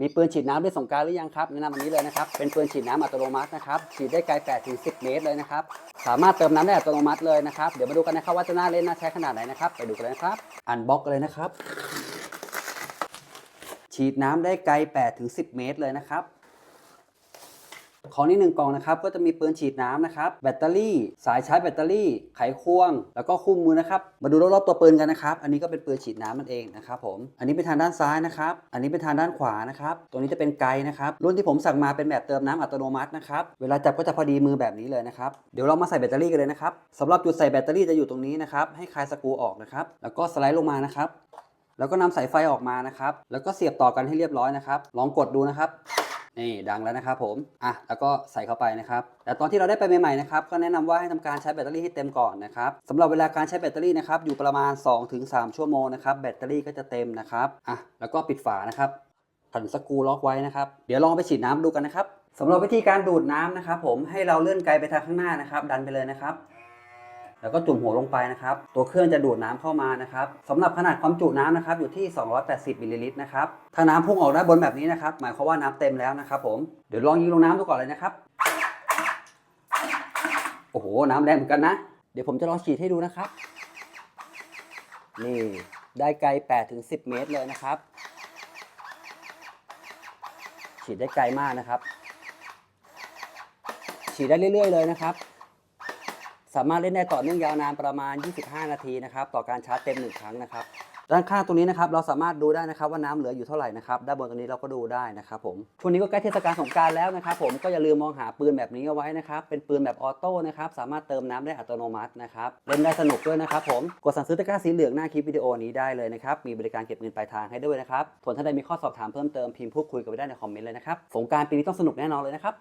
มีปืนฉีดน้ำด้วยสงการหรือยังครับแนะนำอันนี้เลยนะครับ เป็นปืนฉีดน้ำอัตโนมัตินะครับ ฉีดได้ไกล8ถึง10 เมตรเลยนะครับ สามารถเติมน้ำได้อัตโนมัติเลยนะครับ เดี๋ยวมาดูกันนะครับว่าจะน่าเล่นน่าใช้ขนาดไหนนะครับ ไปดูกันเลยครับ อันบ็อกกันเลยนะครับ ฉีดน้ำได้ไกล8ถึง10 เมตรเลยนะครับ ของนี้หนึ่งกล่องนะครับก็จะมีปืนฉีดน้ำนะครับแบตเตอรี่ สายชาร์จแบตเตอรี่ ไขควง แล้วก็คู่มือนะครับมาดูรอบๆตัวปืนกันนะครับ อันนี้ก็เป็นปืนฉีดน้ำมันเองนะครับผมอันนี้เป็นทางด้านซ้ายนะครับอันนี้เป็นทางด้านขวานะครับตัวนี้จะเป็นไกด์นะครับรุ่นที่ผมสั่งมาเป็นแบบเติมน้ำอัตโนมัตินะครับเวลาจับก็จะพอดีมือแบบนี้เลยนะครับเดี๋ยวเรามาใส่แบตเตอรี่กันเลยนะครับสำหรับจุดใส่แบตเตอรี่จะอยู่ตรงนี้นะครับให้คลายสกรูออกนะครับแล้วก็สไลด์ลงมานะครับแล้วก็นำสายไฟออกมานะครับ แล้วก็เสียบต่อกันให้เรียบร้อยนะครับ ลองกดดูนะครับ นี่ดังแล้วนะครับผม อะ แล้วก็ใส่เข้าไปนะครับ แต่ตอนที่เราได้ไปใหม่ๆนะครับ ก็แนะนำว่าให้ทำการใช้แบตเตอรี่ให้เต็มก่อนนะครับสำหรับเวลาการใช้แบตเตอรี่นะครับ อยู่ประมาณ 2-3 ชั่วโมงนะครับ แบตเตอรี่ก็จะเต็มนะครับ อะ แล้วก็ปิดฝานะครับผันสกรูล็อกไว้นะครับ เดี๋ยวลองไปฉีดน้ำดูกันนะครับสำหรับวิธีการดูดน้ำนะครับผม ให้เราเลื่อนไกลไปทางข้างหน้านะครับ ดันไปเลยนะครับ แล้วก็จุ่มหัวลงไปนะครับ ตัวเครื่องจะดูดน้ำเข้ามานะครับสำหรับขนาดความจุน้ำนะครับอยู่ที่ 280มิลลิลิตรนะครับ ถ้าน้ำพุ่งออกด้านบนแบบนี้นะครับ หมายความว่าน้ำเต็มแล้วนะครับผม เดี๋ยวลองยิงลงน้ำดูก่อนเลยนะครับ โอ้โห น้ำแรงเหมือนกันนะ เดี๋ยวผมจะลองฉีดให้ดูนะครับ นี่ ได้ไกล8ถึง10 เมตรเลยนะครับ ฉีดได้ไกลมากนะครับ ฉีดได้เรื่อย ๆ เลยนะครับ สามารถเล่นได้ต่อเนื่องยาวนานประมาณ 25 นาทีนะครับต่อการชาร์จเต็ม 1 ครั้งนะครับด้านข้างตรงนี้นะครับเราสามารถดูได้นะครับว่าน้ำเหลืออยู่เท่าไหร่นะครับด้านบนตรงนี้เราก็ดูได้นะครับผมช่วงนี้ก็ใกล้เทศกาลสงการแล้วนะครับผมก็อย่าลืมมองหาปืนแบบนี้เอาไว้นะครับเป็นปืนแบบออโต้นะครับสามารถเติมน้ำได้อัตโนมัตินะครับเล่นได้สนุกด้วยนะครับผมกดสั่งซื้อตะกร้าสีเหลืองหน้าคลิปวิดีโอนี้ได้เลยนะครับมีบริการเก็บเงินปลายทางให้ด้วยนะครับส่วนท่านใดมีข้อสอบถามเพิ่มเติมพิมพ์พูดคุยกันไว้ได้ในคอมเมนต์เลยนะครับสงการปีนี้ต้องสนุกแน่นอนเลยนะครับ